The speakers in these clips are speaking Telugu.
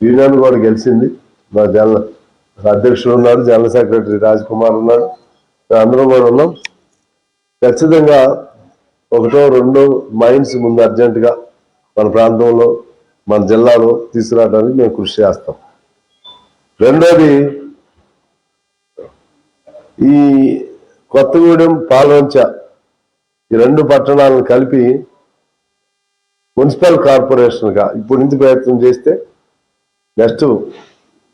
యూనియన్ కూడా గెలిచింది. మా జనరల్ అధ్యక్షుడు ఉన్నాడు జనరల్ సెక్రటరీ రాజ్ కుమార్ ఉన్నాడు. మేము అందరం కూడా ఉన్నాం. ఖచ్చితంగా ఒకటో రెండో మైండ్స్ ముందు అర్జెంటుగా మన ప్రాంతంలో మన జిల్లాలో తీసుకురావడానికి మేము కృషి చేస్తాం. రెండోది ఈ కొత్తగూడెం పాల్వంచ ఈ రెండు పట్టణాలను కలిపి మున్సిపల్ కార్పొరేషన్గా ఇప్పుడు నుంచి ప్రయత్నం చేస్తే నెక్స్ట్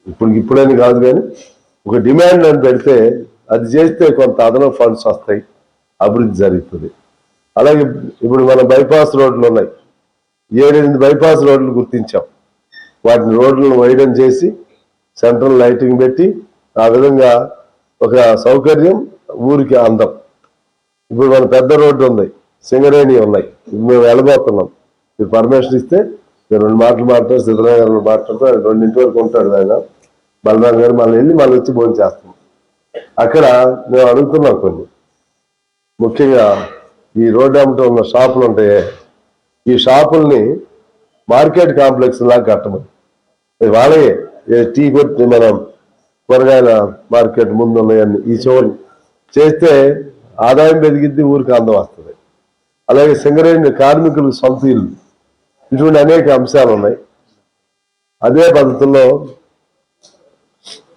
ఇప్పుడు ఇప్పుడని కాదు కానీ ఒక డిమాండ్ అని పెడితే అది చేస్తే కొంత అదనపు ఫండ్స్ వస్తాయి. అభివృద్ధి జరుగుతుంది. అలాగే ఇప్పుడు మన బైపాస్ రోడ్లు ఉన్నాయి. ఏడెనిమిది బైపాస్ రోడ్లు గుర్తించాం. వాటిని రోడ్లను వైడన్ చేసి సెంట్రల్ లైటింగ్ పెట్టి ఆ విధంగా ఒక సౌకర్యం ఊరికి అందం. ఇప్పుడు మన పెద్ద రోడ్డు ఉంది. సింగరేణి ఉన్నాయి. మేము వెళ్ళబోతున్నాం. మీరు పర్మిషన్ ఇస్తే మీరు రెండు మాటలు మాట్లాడు సిద్ధరామయ్య గారు రెండు రెండింటి వరకు ఉంటాడు ఆయన. బలరాం గారు మళ్ళీ వెళ్ళి మళ్ళీ వచ్చి భోజనం చేస్తాం. అక్కడ మేము అడుగుతున్నాం కొన్ని. ముఖ్యంగా ఈ రోడ్డు అమ్మట ఉన్న షాపులు ఉంటాయి ఈ షాపుల్ని మార్కెట్ కాంప్లెక్స్ లాగా కట్టమని. వాళ్ళే. టీ కొట్టి మనం కూరగాయల మార్కెట్ ముందు ఉన్నాయని ఈ చోటు చేస్తే ఆదాయం పెరిగిద్ది ఊరికి అందం వస్తుంది. అలాగే సింగరేణి కార్మికులకు సొంత ఇల్లు. ఇటువంటి అనేక అంశాలు ఉన్నాయి. అదే పద్ధతుల్లో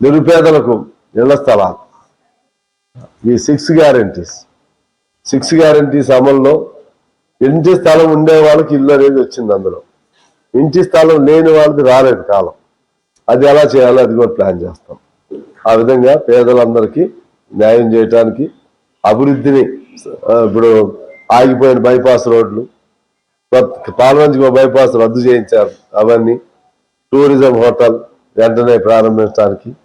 నిరుపేదలకు ఇళ్ళ స్థలాలు ఈ సిక్స్ గ్యారంటీస్. సిక్స్ గ్యారంటీస్ అమల్లో ఇంటి స్థలం ఉండే వాళ్ళకి ఇల్లు అనేది వచ్చింది అందులో. ఇంటి స్థలం లేని వాళ్ళకి రాలేదు కాలం. అది ఎలా చేయాలో అది కూడా ప్లాన్ చేస్తాం. ఆ విధంగా పేదలందరికీ న్యాయం చేయటానికి అభివృద్ధిని ఇప్పుడు ఆగిపోయిన బైపాస్ రోడ్లు పాల్వంచి బైపాస్ రద్దు చేయించారు అవన్నీ. టూరిజం హోటల్ వెంటనే ప్రారంభించడానికి.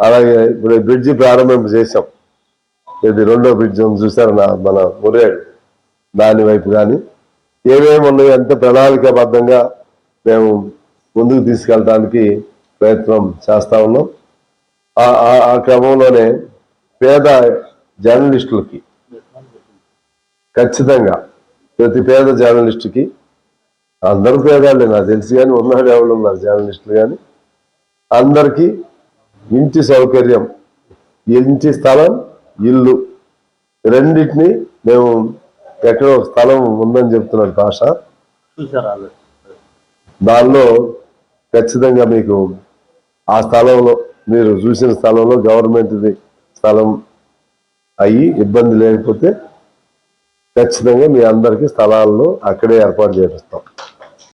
అలాగే ఇప్పుడు బ్రిడ్జి ప్రారంభం చేశాం. ఇది రెండో బ్రిడ్జ్ చూసారు నా మన మురేడు దాని వైపు కానీ. ఏమేమి ఉన్నాయో ఎంత ప్రణాళికాబద్ధంగా మేము ముందుకు తీసుకెళ్ళడానికి ప్రయత్నం చేస్తా ఉన్నాం. ఆ- ఆ క్రమంలోనే పేద జర్నలిస్టులకి ఖచ్చితంగా ప్రతి పేద జర్నలిస్టుకి అందరూ పేదాలే నాకు తెలిసి కానీ ఉన్నాడు ఎవరు ఉన్నారు జర్నలిస్టులు కానీ. అందరికీ ఇంటి సౌకర్యం ఇంటి స్థలం ఇల్లు రెండింటిని మేము ఎక్కడో స్థలం ఉందని చెప్తున్నాడు భాష. దానిలో ఖచ్చితంగా మీకు ఆ స్థలంలో మీరు చూసిన స్థలంలో గవర్నమెంట్ది స్థలం అయ్యి ఇబ్బంది లేకపోతే ఖచ్చితంగా మీ అందరికీ స్థలాలను అక్కడే ఏర్పాటు చేపిస్తాం.